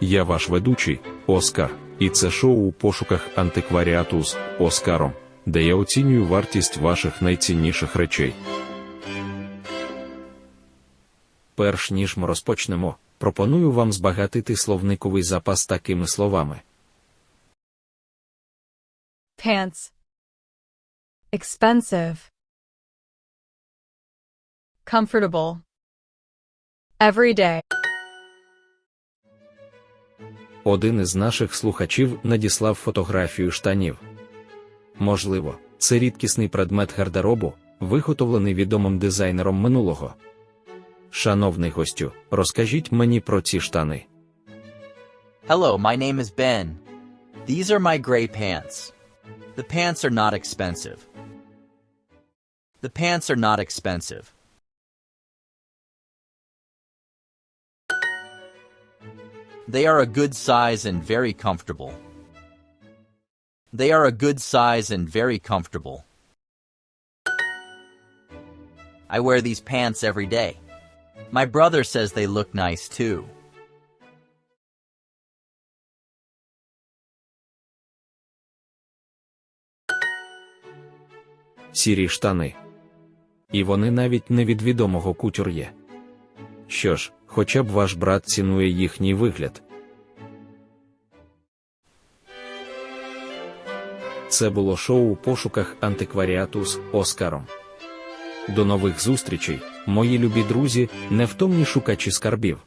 Я ваш ведучий, Оскар, і це шоу у пошуках антикваріату з Оскаром, де я оцінюю вартість ваших найцінніших речей. Перш ніж ми розпочнемо, пропоную вам збагатити словниковий запас такими словами: pants. Expensive. Comfortable. Everyday один із наших слухачів надіслав фотографію штанів. Можливо, це рідкісний предмет гардеробу, виготовлений відомим дизайнером минулого. Шановний гостю, розкажіть мені про ці штани. Hello, my name is Ben. These are my gray pants. The pants are not expensive. The pants are not expensive. They are a good size and very comfortable. They are a good size and very comfortable. I wear these pants every day. My brother says they look nice too. Сірі штани. І вони навіть не від відомого кутюр'є. Що ж, хоча б ваш брат цінує їхній вигляд. Це було шоу у пошуках антикваріату з Оскаром. До нових зустрічей, мої любі друзі, невтомні шукачі скарбів.